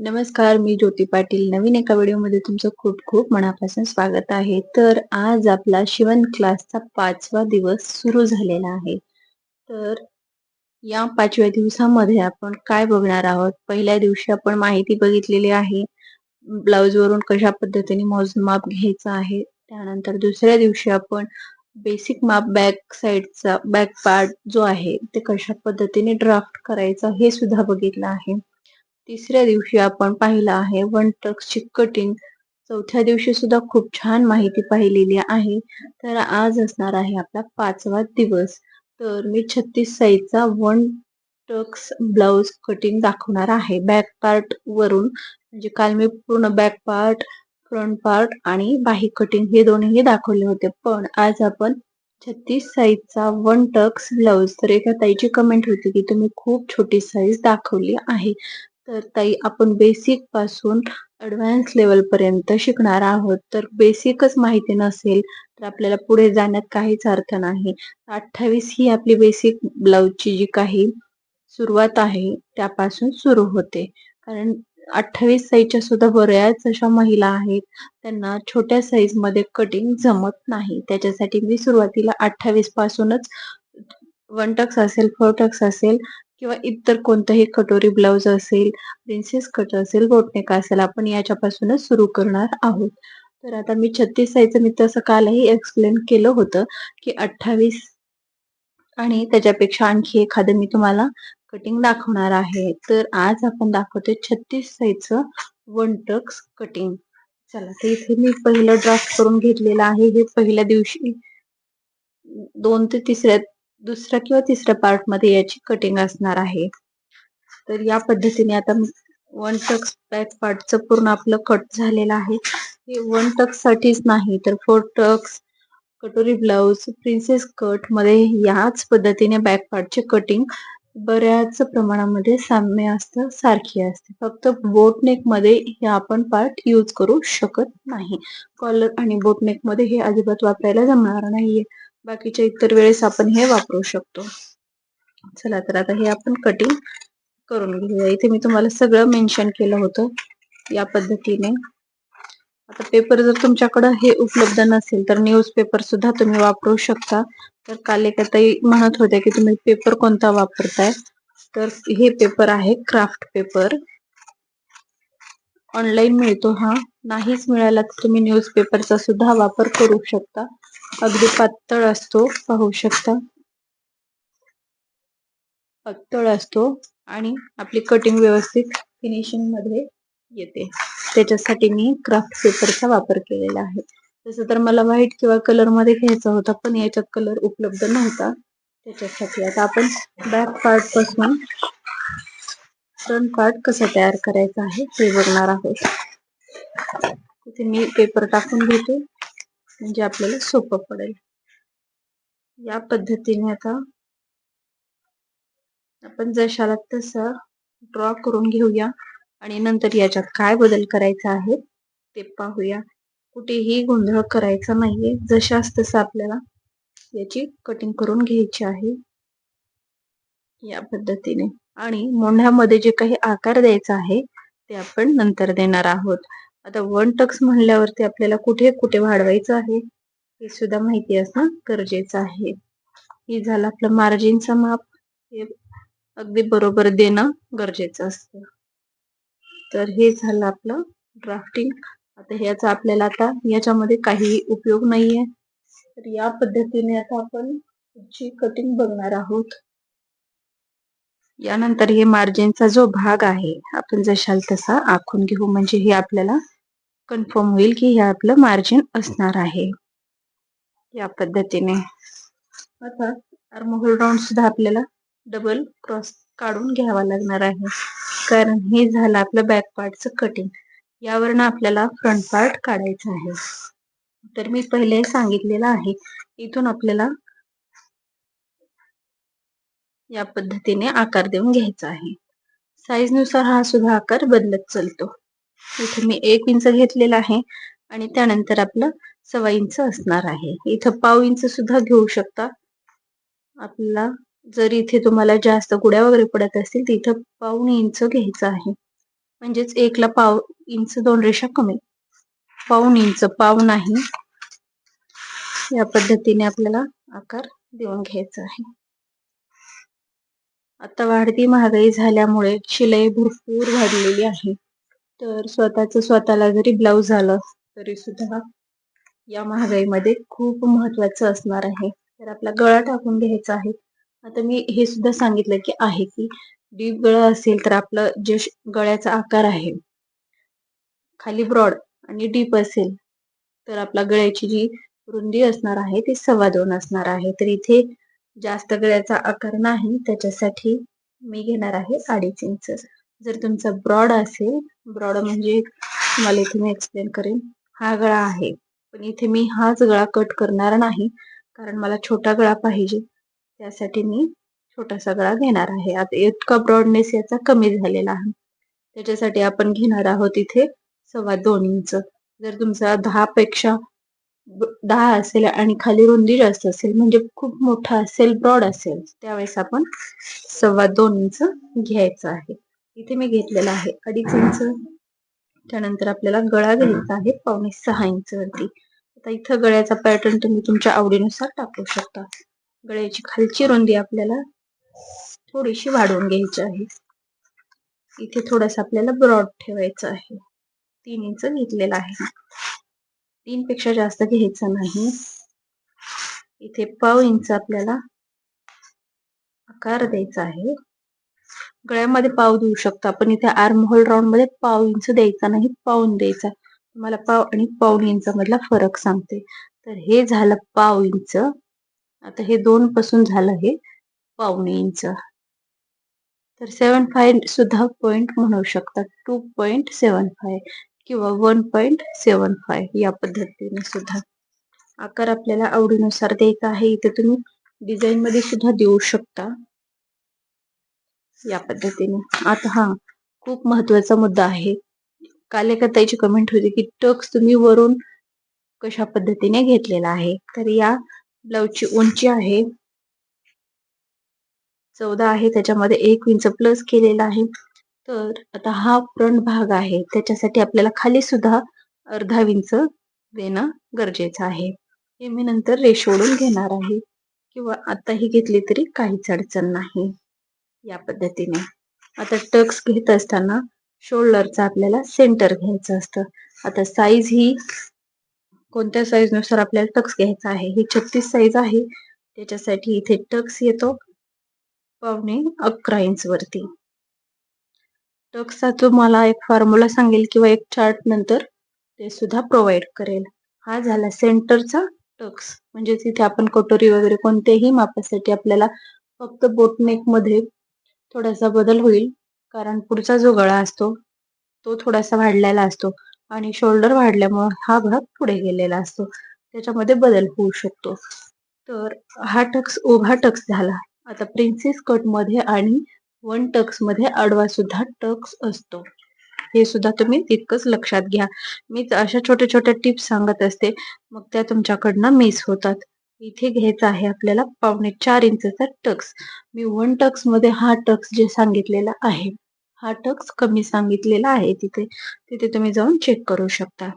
नमस्कार मी ज्योती पाटील. नवीन एका व्हिडिओमध्ये तुमचं खूप खूप मनापासून स्वागत आहे. तर आज आपला शिवण क्लासचा पाचवा दिवस सुरू झालेला आहे. तर या पाचव्या दिवसामध्ये आपण काय बघणार आहोत? पहिल्या दिवशी आपण माहिती बघितलेली आहे. ब्लाऊजवरून कशा पद्धतीने मोजमाप घ्यायचं आहे. त्यानंतर दुसऱ्या दिवशी आपण बेसिक माप बॅक साईडचा बॅक पार्ट जो आहे ते कशा पद्धतीने ड्राफ्ट करायचा हे सुद्धा बघितलं आहे. तिसऱ्या दिवशी आपण पाहिलं आहे वन ची कटिंग चौथ्या दिवशी सुद्धा खूप छान माहिती पाहिलेली आहे. तर आज असणार आहे आपला पाचवा दिवस. तर मी छत्तीस साईजचा वन टक्स ब्लाउज कटिंग दाखवणार आहे. बॅक पार्ट वरून म्हणजे काल मी पूर्ण बॅक पार्ट फ्रंट पार्ट आणि बाही कटिंग हे दोन्ही दाखवले होते. पण आज आपण छत्तीस साईजचा वन टक्स ब्लाउज तर एका ताईची कमेंट होती की तुम्ही खूप छोटी साईज दाखवली आहे. तर ताई आपण बेसिकपासून ऍडव्हान्स लेवल पर्यंत शिकणार आहोत. तर बेसिकच माहिती नसेल तर आपल्याला पुढे जाण्यात काहीच अर्थ नाही. अठ्ठावीस ही आपली बेसिक ब्लाऊजची जी काही सुरुवात आहे त्यापासून सुरू होते. कारण अठ्ठावीस साईजच्या सुद्धा बऱ्याच अशा महिला आहेत त्यांना छोट्या साईजमध्ये कटिंग जमत नाही. त्याच्यासाठी मी सुरुवातीला अठ्ठावीस पासूनच वन टक्स असेल फोर टक्स असेल किंवा इतर कोणतंही कटोरी ब्लाउज असेल प्रिन्सेस कट असेल बोटनेक असेल आपण याच्यापासूनच सुरू करणार आहोत. तर आता मी छत्तीस साईजचं मी तसं कालही एक्सप्लेन केलं होतं की अठ्ठावीस आणि त्याच्यापेक्षा आणखी एखादं मी तुम्हाला कटिंग दाखवणार आहे. तर आज आपण दाखवतोय छत्तीस साईजचं वन टक्स कटिंग चला तर इथे मी पहिलं ड्राफ्ट करून घेतलेलं आहे. हे पहिल्या दिवशी दोन ते तिसऱ्या दुसऱ्या किंवा तिसऱ्या पार्टमध्ये याची कटिंग असणार आहे. तर या पद्धतीने आता वन टक्स बॅक पार्टचं पूर्ण आपलं कट झालेलं आहे. हे वन टक्स साठीच नाही तर फोर टक्स कटोरी ब्लाउज प्रिन्सेस कटमध्ये याच पद्धतीने बॅक पार्टचे कटिंग बऱ्याच प्रमाणामध्ये साम्य असतं सारखी असते. फक्त बोटनेकमध्ये हे आपण पार्ट यूज करू शकत नाही. कॉलर आणि बोटनेकमध्ये हे अजिबात वापरायला जमणार नाहीये. बाकीच्या इतर वेळेस आपण हे वापरू शकतो. चला तर आता हे आपण कटिंग करून घेऊया. इथे मी तुम्हाला सगळं मेन्शन केलं होतं या पद्धतीने. आता पेपर जर तुमच्याकडं हे उपलब्ध नसेल तर न्यूज पेपर सुद्धा तुम्ही वापरू शकता. तर काल एका ताई म्हणत होत्या की तुम्ही पेपर कोणता वापरताय? तर हे पेपर आहे क्राफ्ट पेपर ऑनलाईन मिळतो हा. नाहीच मिळाला तर तुम्ही न्यूजपेपरचा सुद्धा वापर करू शकता. अगदी पातळ असतो पाहू शकता. पातळ असतो आणि आपली कटिंग व्यवस्थित फिनिशिंगमध्ये येते. त्याच्यासाठी मी क्राफ्ट पेपरचा वापर केलेला आहे. तसं तर मला व्हाईट किंवा कलरमध्ये घ्यायचा होता पण याच्यात कलर उपलब्ध नव्हता. त्याच्यासाठी आता आपण बॅक पार्टपासून फ्रंट पार्ट कसा तयार करायचा आहे ते बघणार आहोत. तिथे मी पेपर टाकून घेते. म्हणजे आपल्याला सोपं पडेल. या पद्धतीने आता आपण जशाला तसं ड्रॉ करून घेऊया. आणि नंतर याच्यात काय बदल करायचा आहे ते पाहूया. कुठेही गोंधळ करायचा नाहीये. जशाच तसं आपल्याला याची कटिंग करून घ्यायची आहे. या पद्धतीने. आणि मोंढ्यामध्ये जे काही आकार द्यायचा आहे ते आपण नंतर देणार आहोत. आता वन टक्स म्हणल्यावरती आपल्याला कुठे कुठे वाढवायचं आहे हे सुद्धा माहिती असणं गरजेचं आहे. हे झालं आपलं मार्जिनचं माप. हे अगदी बरोबर देणं गरजेचं असतं. तर हे झालं आपलं ड्राफ्टिंग. आता ह्याचा आपल्याला आता याच्यामध्ये काही उपयोग नाहीये. तर या पद्धतीने आता आपण पुढची कटिंग बघणार आहोत. यानंतर हे मार्जिनचा जो भाग आहे आपण जशाल तसा आखून घेऊ. म्हणजे हे आपल्याला कन्फर्म होईल की हे आपलं मार्जिन असणार आहे. या पद्धतीने. आता आर्मोहोल राऊंड सुद्धा आपल्याला डबल क्रॉस काढून घ्यावा लागणार आहे. कारण हे झालं आपलं बॅक पार्टचं कटिंग यावरनं आपल्याला फ्रंट पार्ट काढायचं आहे. तर मी पहिले सांगितलेलं आहे इथून आपल्याला या पद्धतीने आकार देऊन घ्यायचा आहे. साईजनुसार हा सुद्धा आकार बदलत चालतो. इथे मी एक इंच घेतलेला आहे आणि त्यानंतर आपलं सव्वा इंच असणार आहे. इथं पाव इंच सुद्धा घेऊ शकता. आपल्याला जर इथे तुम्हाला जास्त गुड्या वगैरे पडत असतील तर इथं पाऊन इंच घ्यायचं आहे. म्हणजेच एकला पाव इंच दोन रेषा कमी. पाऊन इंच पाव नाही. या पद्धतीने आपल्याला आकार देऊन घ्यायचा आहे. आता वाढती महागाई झाल्यामुळे शिलाई भरपूर वाढलेली आहे. तर स्वतःच स्वतःला जरी ब्लाऊज झालं तरी सुद्धा या महागाईमध्ये खूप महत्वाचं असणार आहे. तर आपला गळा टाकून घ्यायचा आहे. आता मी हे सुद्धा सांगितलं की आहे की डीप गळा असेल तर आपलं जे गळ्याचा आकार आहे खाली ब्रॉड आणि डीप असेल तर आपला गळ्याची जी रुंदी असणार आहे ती सव्वा दोन असणार आहे. तर इथे जास्त गळ्याचा आकार नाही त्याच्यासाठी मी घेणार आहे अडीच इंच. जर तुमचा ब्रॉड असेल ब्रॉड म्हणजे तुम्हाला इथे मी एक्सप्लेन करेन. हा गळा आहे. पण इथे मी हाच गळा कट करणार नाही कारण मला छोटा गळा पाहिजे. त्यासाठी मी छोटासा गळा घेणार आहे. आता इतका ब्रॉडनेस याचा कमी झालेला आहे. त्याच्यासाठी आपण घेणार आहोत इथे सव्वा दोन इंच. जर तुमचा दहा पेक्षा दहा असेल आणि खाली रुंदी जास्त असेल म्हणजे खूप मोठा असेल ब्रॉड असेल त्यावेळेस आपण सव्वा दोन इंच घ्यायचं आहे. इथे मी घेतलेला आहे अडीच इंच. त्यानंतर आपल्याला गळा घ्यायचा आहे पावणे सहा इंच वरती. आता इथं गळ्याचा पॅटर्न तुम्ही तुमच्या आवडीनुसार टाकू शकता. गळ्याची खालची रुंदी आपल्याला थोडीशी वाढवून घ्यायची आहे. इथे थोडासा आपल्याला ब्रॉड ठेवायचं आहे. तीन इंच घेतलेला आहे. तीन पेक्षा जास्त घ्यायचं नाही. इथे पाव इंच आपल्याला आकार द्यायचा आहे. गळ्यामध्ये पाव देऊ शकतो आपण. इथे आर्म होल राऊंडमध्ये पाव इंच द्यायचा नाही पाऊन द्यायचा. तुम्हाला पाव आणि पाऊन इंच मधला फरक सांगते. तर हे झालं पाव इंच. आता हे दोन पासून झालं हे पावणे इंच. तर सेवन फाय सुद्धा पॉइंट म्हणू शकता. टू पॉइंट सेवन फाय किंवा वन पॉइंट सेवन फाय या पद्धतीने सुद्धा. आकार आपल्याला आवडीनुसार द्यायचा आहे. इथे तुम्ही डिझाईन मध्ये सुद्धा देऊ शकता. या पद्धतीने. आता हा खूप महत्त्वाचा मुद्दा आहे. काल एका ताईची कमेंट होती की टक्स तुम्ही वरून कशा पद्धतीने घेतलेला आहे? तर या ब्लाऊजची उंची आहे. चौदा आहे. त्याच्यामध्ये एक इंच प्लस केलेला आहे. तर आता हा फ्रंट भाग आहे. त्याच्यासाठी आपल्याला खाली सुद्धा अर्धा विंच देणं गरजेचं आहे. हे मी नंतर रेशोडून घेणार आहे. किंवा आताही घेतली तरी काहीच अडचण नाही. या पद्धतीने. आता टक्स घेत असताना शोल्डरचा आपल्याला सेंटर घ्यायचं असतं. आता साईज ही कोणत्या साईजनुसार आपल्याला टक्स घ्यायचा आहे? ही छत्तीस साईज आहे. त्याच्यासाठी इथे टक्स येतो पावणे अकरा इंच वरती. टक्सचा तुम्हाला एक फॉर्म्युला सांगेल किंवा एक चार्ट नंतर ते सुद्धा प्रोव्हाइड करेल. हा झाला सेंटरचा टक्स म्हणजे तिथे आपण कटोरी वगैरे कोणत्याही मापासाठी आपल्याला फक्त बोटनेकमध्ये थोडासा बदल होईल. कारण पुढचा जो गळा असतो तो थोडासा वाढलेला असतो आणि शोल्डर वाढल्यामुळे हा भाग पुढे गेलेला असतो. त्याच्यामध्ये बदल होऊ शकतो. तर हा टक्स उभा टक्स झाला. आता प्रिन्सेस कटमध्ये आणि वन टक्समध्ये आडवा सुद्धा टक्स असतो. हे सुद्धा तुम्ही तितकंच लक्षात घ्या. मी अशा छोट्या छोट्या टिप्स सांगत असते. मग त्या तुमच्याकडनं मिस होतात. इथे घ्यायचा आहे आपल्याला पावणे चार इंचचा टक्स. मी वन टक्समध्ये हा टक्स जे सांगितलेला आहे हा टक्स कमी सांगितलेला आहे तिथे. तिथे तुम्ही जाऊन चेक करू शकता.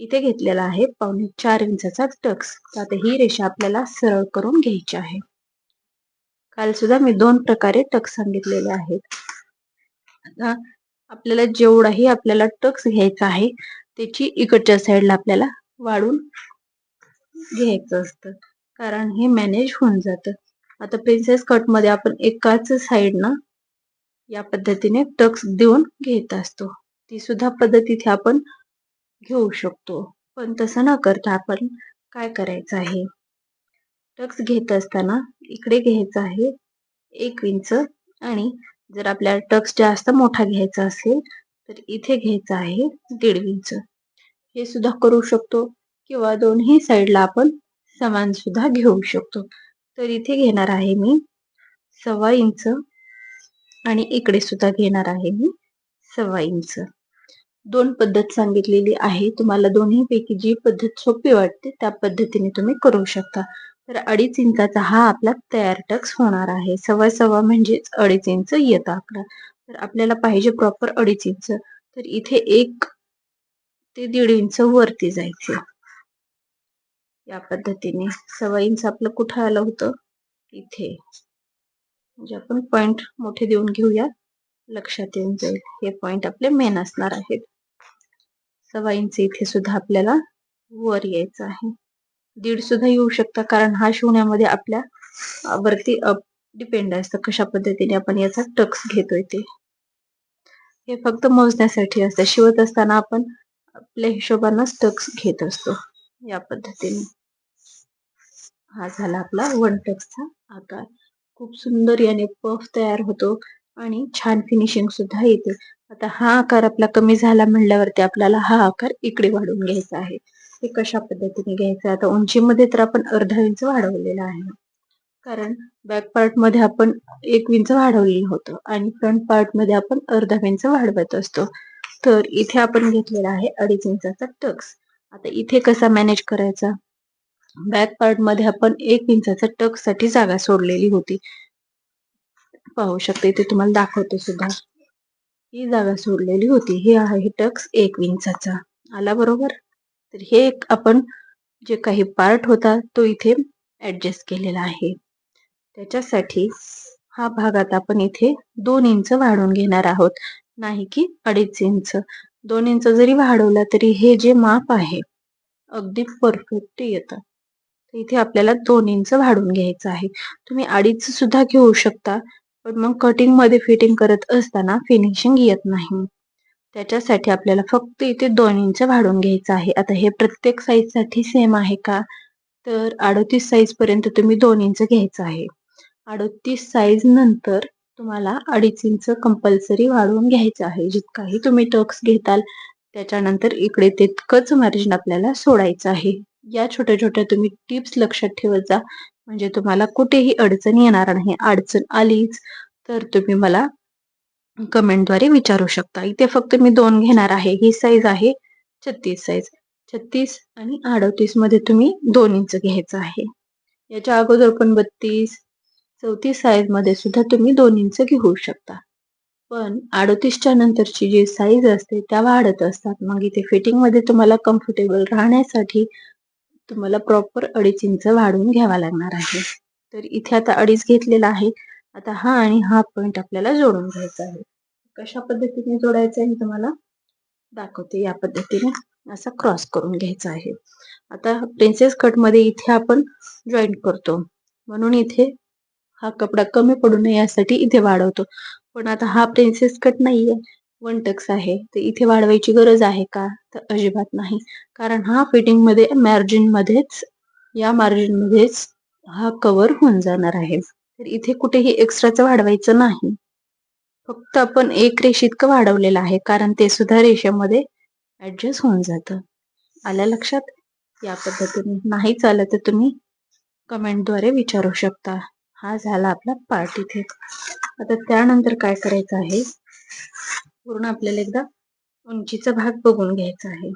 इथे घेतलेला आहे पावणे चार इंचाचा टक्स. आता ही रेषा आपल्याला सरळ करून घ्यायची आहे. काल सुद्धा मी दोन प्रकारे टक सांगितलेले आहेत. आता आपल्याला जेवढाही आपल्याला टक्स घ्यायचा आहे त्याची इकडच्या साईडला आपल्याला वाढून घ्यायचं असतं. कारण हे मॅनेज होऊन जातं. आता प्रिन्सेस कटमध्ये आपण एकाच साईडनं या पद्धतीने टक्स देऊन घेत असतो. ती सुद्धा पद्धत इथे आपण घेऊ शकतो. पण तसं न करता आपण काय करायचं आहे? टक्स घेत असताना इकडे घ्यायचं आहे एक इंच. आणि जर आपल्याला टक्स जास्त मोठा घ्यायचा असेल तर इथे घ्यायचं आहे दीड इंच. हे सुद्धा करू शकतो किंवा दोन्ही साईडला आपण समान सुद्धा घेऊ शकतो. तर इथे घेणार आहे मी सव्वा इंच आणि इकडे सुद्धा घेणार आहे मी सव्वा इंच. दोन पद्धत सांगितलेली आहे. तुम्हाला दोन्ही पैकी जी पद्धत सोपी वाटते त्या पद्धतीने तुम्ही करू शकता. तर अडीच इंचाचा हा आपला तयार टक्स होणार आहे. सव्वा सव्वा म्हणजेच अडीच इंच येतं आपला तर आपल्याला पाहिजे प्रॉपर अडीच इंच. तर इथे एक ते दीड इंच वरती जायचे. या पद्धतीने. सव्वा इंच आपलं कुठं आलं होतं? इथे. म्हणजे आपण पॉइंट मोठे देऊन घेऊया. लक्षात येऊन जाईल. हे पॉइंट आपले मेन असणार आहेत. सव्वा इंच इथे सुद्धा आपल्याला वर यायचं आहे. दीड सुद्धा येऊ शकता कारण हा शिवण्यामध्ये आपल्या वरती डिपेंड असतं कशा पद्धतीने आपण याचा टक्स घेतोय ते. हे फक्त मोजण्यासाठी असतं. शिवत असताना आपण आपल्या हिशोबानं टक्स घेत असतो. या पद्धतीने. हा झाला आपला वन टक्सचा आकार. खूप सुंदर याने पफ तयार होतो आणि छान फिनिशिंग सुद्धा येते. आता हा आकार आपला कमी झाला म्हणल्यावरती आपल्याला हा आकार इकडे वाढवून घ्यायचा आहे. हे कशा पद्धतीने घ्यायचं आता उंचीमध्ये तर आपण अर्धा इंच वाढवलेला आहे. कारण बॅक पार्टमध्ये आपण एक इंच वाढवलेलं होतं आणि फ्रंट पार्टमध्ये आपण अर्धा इंच वाढवत असतो. तर इथे आपण घेतलेला आहे अडीच इंचाचा टक्स. आता इथे कसा मॅनेज करायचा? बॅक पार्टमध्ये आपण एक इंचाचा टक्ससाठी जागा सोडलेली होती. पाहू शकते इथे तुम्हाला दाखवते सुद्धा. ही जागा सोडलेली होती. हे आहे टक्स एक इंचाचा. आला बरोबर? तर हे एक आपण जे काही पार्ट होता तो इथे ऍडजस्ट केलेला आहे. त्याच्यासाठी हा भाग आता आपण इथे दोन इंच वाढून घेणार आहोत. नाही की अडीच इंच दोन इंच जरी वाढवला तरी हे जे माप आहे अगदी परफेक्ट येतं. इथे आपल्याला दोन इंच वाढून घ्यायचं आहे. तुम्ही अडीच सुद्धा घेऊ शकता पण मग कटिंगमध्ये फिटिंग करत असताना फिनिशिंग येत नाही. त्याच्यासाठी आपल्याला फक्त इथे दोन इंच वाढवून घ्यायचं आहे. आता हे प्रत्येक साईजसाठी सेम आहे का? तर अडतीस साईजपर्यंत तुम्ही दोन इंच घ्यायचं आहे. अडतीस साईज नंतर तुम्हाला अडीच इंच कंपल्सरी वाढवून घ्यायचं आहे. जितकाही तुम्ही टक्स घेताल त्याच्यानंतर इकडे तितकंच मार्जिन आपल्याला सोडायचं आहे. या छोट्या छोट्या तुम्ही टिप्स लक्षात ठेवत जा. म्हणजे तुम्हाला कुठेही अडचण येणार नाही. अडचण आलीच तर तुम्ही मला कमेंटद्वारे विचारू शकता. इथे फक्त मी दोन घेणार आहे. ही साईज आहे छत्तीस साईज छत्तीस आणि अडतीसमध्ये तुम्ही दोन इंच घ्यायचं आहे. याच्या अगोदर पण बत्तीस चौतीस साईजमध्ये सुद्धा तुम्ही दोन इंच घेऊ शकता. पण अडतीसच्या नंतरची जी साईज असते त्या वाढत असतात. मग इथे फिटिंगमध्ये तुम्हाला कम्फर्टेबल राहण्यासाठी तुम्हाला प्रॉपर अडीच इंच वाढवून घ्यावा लागणार आहे. तर इथे आता अडीच घेतलेला आहे. आता हा आणि हा पॉइंट आपल्याला जोडून घ्यायचा आहे. कशा पद्धतीने जोडायचं आहे तुम्हाला दाखवते. या पद्धतीने असा क्रॉस करून घ्यायचा आहे. आता प्रिन्सेस कटमध्ये इथे आपण जॉईंट करतो. म्हणून इथे हा कपडा कमी पडू नये यासाठी इथे वाढवतो. पण आता हा प्रिन्सेस कट नाहीये. वन टक्स आहे. तर इथे वाढवायची गरज आहे का? तर अजिबात नाही. कारण हा फिटिंगमध्ये मार्जिन मध्येच या मार्जिन मध्येच हा कव्हर होऊन जाणार आहे. तर इथे कुठेही एक्स्ट्राचं वाढवायचं नाही. फक्त आपण एक रेष इतकं वाढवलेलं आहे कारण ते सुद्धा रेषेमध्ये ऍडजस्ट होऊन जातं. आल्या लक्षात? या पद्धतीने. नाही चालत तर तुम्ही कमेंटद्वारे विचारू शकता. हा झाला आपला पार्ट इथे. आता त्यानंतर काय करायचं आहे? पूर्ण आपल्याला एकदा उंचीचा भाग बघून घ्यायचा आहे.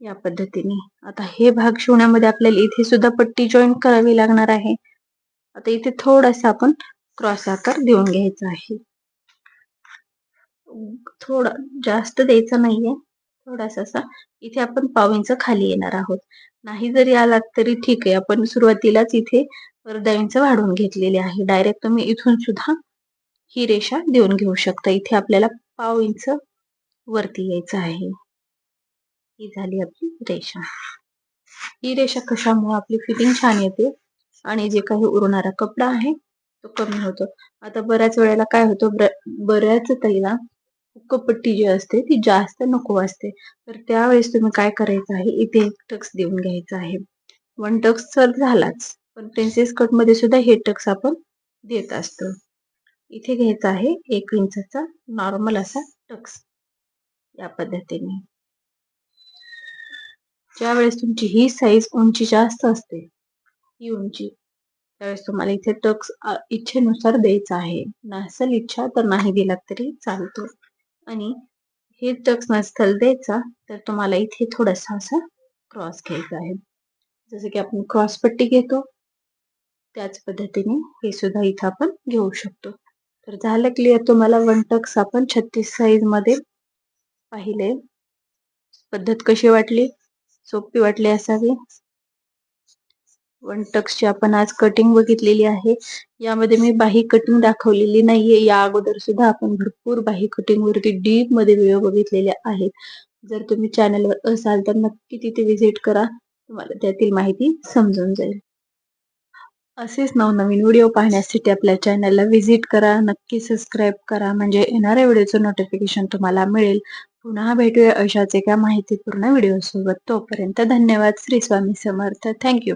या पद्धतीने. आता हे भाग शिवण्यामध्ये आपल्याला इथे सुद्धा पट्टी जॉईन करावी लागणार आहे. आता इथे थोडासा आपण क्रॉस आकार देऊन घ्यायचा आहे. थोडा जास्त द्यायचा नाहीये. थोडासा असा इथे आपण पाव इंच खाली येणार आहोत. नाही जरी आलात तरी ठीक आहे. आपण सुरुवातीलाच इथे अर्धा इंच वाढवून घेतलेले आहे. डायरेक्ट तुम्ही इथून सुद्धा ही रेषा देऊन घेऊ शकता. इथे आपल्याला पाव इंच वरती यायचं आहे. ही झाली आपली रेषा. ही रेषा कशामुळे आपली फिटिंग छान येते? आणि जे काही उरणारा कपडा आहे तो कमी होतो. आता बऱ्याच वेळेला काय होतं बऱ्याच तैला कपट्टी जी असते ती जास्त नको असते तर त्यावेळेस तुम्ही काय करायचं आहे इथे एक टक्स देऊन घ्यायचा आहे. वन टक्स तर झालाच पण प्रिन्सेस कटमध्ये सुद्धा हे टक्स आपण देत असतो. इथे घ्यायचा आहे एक इंचाचा नॉर्मल असा टक्स या पद्धतीने. ज्यावेळेस तुमची ही साईज उंची जास्त असते ही उंची. त्यावेळेस तुम्हाला इथे टक्स इच्छेनुसार द्यायचा आहे. नसेल इच्छा तर नाही दिला तरी चालतो. आणि हे टक्स नसेल द्यायचा तर तुम्हाला इथे थोडासा असा क्रॉस घ्यायचा आहे. जसं की आपण क्रॉस पट्टी घेतो त्याच पद्धतीने हे सुद्धा इथं आपण घेऊ शकतो. तर झालं क्लिअर. तुम्हाला वन टक्स आपण छत्तीस साईजमध्ये पाहिले. पद्धत कशी वाटली? सोपी वाटली असावी? वन टक्सची आपण आज कटिंग बघितलेली आहे. यामध्ये मी बाही कटिंग दाखवलेली नाहीये. या अगोदर सुद्धा आपण भरपूर बाही कटिंग वरती डीपमध्ये व्हिडिओ बघितलेल्या आहेत. जर तुम्ही चॅनलवर असाल तर नक्की तिथे व्हिजिट करा. तुम्हाला त्यातील माहिती समजून जाईल. असेच नवनवीन व्हिडिओ पाहण्यासाठी आपल्या चॅनलला व्हिजिट करा. नक्की सबस्क्राईब करा. म्हणजे येणाऱ्या व्हिडिओचं नोटिफिकेशन तुम्हाला मिळेल. पुन्हा भेटूया अशाच एका माहितीपूर्ण व्हिडिओ सोबत. तोपर्यंत धन्यवाद. श्री स्वामी समर्थ. थँक्यू